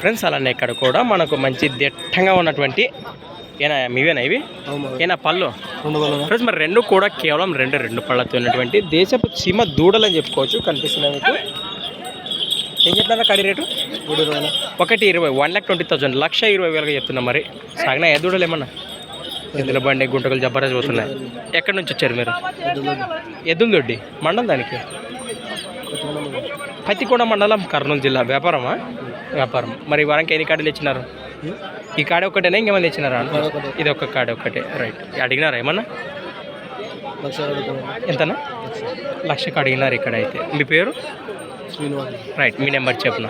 Friends అలానే ఇక్కడ కూడా మనకు మంచి దిట్టంగా ఉన్నటువంటి ఏనా మీవేనా ఇవి? ఏనా పళ్ళు? ఫ్రెండ్స్ మరి రెండు కూడా కేవలం రెండు రెండు పళ్ళతో ఉన్నటువంటి దేశపు చీమ దూడలు అని చెప్పుకోవచ్చు కనిపిస్తున్నాయి మీకు. ఏం చెప్పినారా కడి రేటు? ఒకటి ఇరవై వన్ ల్యాక్ ట్వంటీ థౌసండ్ లక్ష ఇరవై వేలుగా చెప్తున్నా మరి. సాగినా ఏ దూడలు ఏమన్నా? ఎద్దుల బండి గుంటకలు జబ్బరాజ్ పోతున్నాయి. ఎక్కడి నుంచి వచ్చారు మీరు? ఎద్దుల దొడ్డి. మండం దానికి? పత్తికొండ మండలం కర్నూలు జిల్లా వ్యాపారమా? వ్యాపారం. మరి వారానికి ఎన్ని కాడలు ఇచ్చినారు ఈ కాడ ఒక్కటేనా? ఇంకేమైనా ఇచ్చినారా ఇది ఒక్క కాడ ఒక్కటే. రైట్. అడిగినారా ఏమన్నా? ఎంతనా? లక్షకు అడిగినారు ఇక్కడ అయితే. మీ పేరు? రైట్. మీ నెంబర్ చెప్పిన?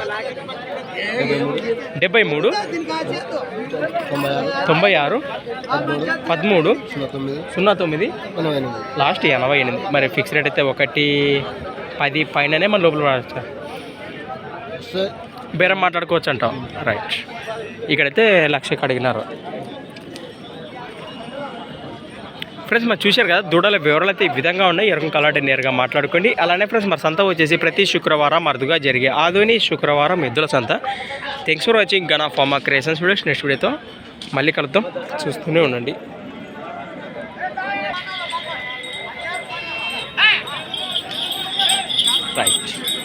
డెబ్బై మూడు. తొంభై ఆరు. పదమూడు. సున్నా తొమ్మిది. లాస్ట్ ఎనభై ఎనిమిది. మరి ఫిక్స్ రేట్ అయితే ఒకటి పది పైననే మన లోపల సార్ బేరం మాట్లాడుకోవచ్చు అంటాం రైట్ ఇక్కడైతే లక్షకి అడిగినారు ఫ్రెండ్స్ మరి చూశారు కదా దూడల వివరాలు అయితే ఈ విధంగా ఉన్నాయి. ఎరకం కలాంటి నేరుగా మాట్లాడుకోండి. అలానే ఫ్రెండ్స్ మరి సంత వచ్చేసి ప్రతి శుక్రవారం అరుదుగా జరిగే ఆధుని శుక్రవారం ఎద్దుల సంత. Thanks for watching Gana pharma creations videos next వీడియోతో మళ్ళీ కలుద్దాం. చూస్తూనే ఉండండి. স্প্রাইট